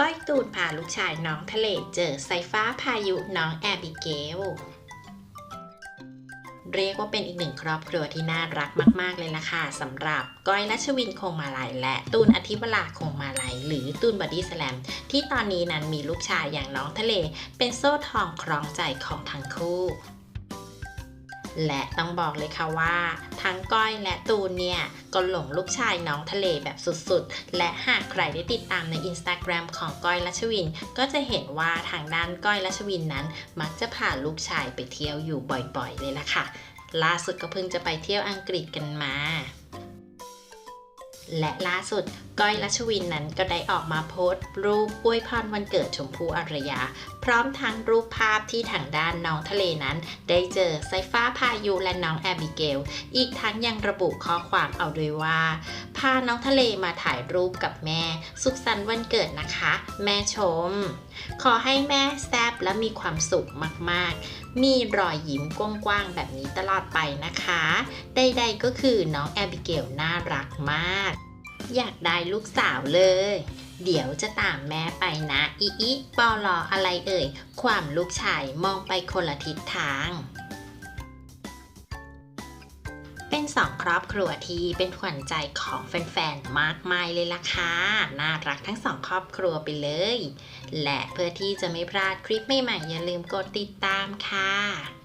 ก้อยตูนพาลูกชายน้องทะเลเจอไซฟ้าพายุน้องแอบิเกล เรียกว่าเป็นอีกหนึ่งครอบครัวที่น่ารักมาก ๆ เลยล่ะค่ะสำหรับก้อยรัชวินคงมาลัยและตูนอธิวราคงมาลัยหรือตูนบอดี้สแลมที่ตอนนี้นั้นมีลูกชายอย่างน้องทะเล เป็นโซ่ทองคล้องใจของทั้งคู่ และต้องบอกเลยค่ะว่า ทั้งก้อยและตูนเนี่ย ก็หลงลูกชายน้องทะเลแบบสุดๆ และหากใครได้ติดตามใน Instagram ของก้อยรัชวิน ก็จะเห็นว่าทางด้านก้อยรัชวินนั้น มักจะพาลูกชายไปเที่ยวอยู่บ่อยๆ เลยล่ะค่ะ ล่าสุดก็เพิ่งจะไปเที่ยวอังกฤษกันมา และล่าสุดก้อยรัชวินนั้นก็ได้ออกมาโพสต์ รูปอวยพรวันเกิดชมพู่อารยา พร้อมทั้งรูปภาพที่ทางด้านน้องทะเลนั้น ได้เจอไซฟ้าพายุและน้องแอบิเกล อีกทั้งยังระบุข้อความเอาด้วยว่าาน้องทะเลมาถ่ายรูปกับแม่ สุขสันต์วันเกิดนะคะ แม่ชม ขอให้แม่แซบและมีความสุขมากๆ มีรอยยิ้มกว้างๆแบบนี้ตลอดไปนะคะ ใดๆก็คือน้องแอบิเกลน่ารักมาก อยากได้ลูกสาวเลย เดี๋ยวจะตามแม่ไปนะ อีอีปอลออะไรเอ่ย ความลูกชายมองไปคนละทิศทาง เป็นสองครอบครัวที่เป็นขวัญใจของแฟนๆ มากมายเลยล่ะค่ะ น่ารักทั้งสองครอบครัวไปเลย และเพื่อที่จะไม่พลาดคลิปใหม่ๆ อย่าลืมกดติดตามค่ะ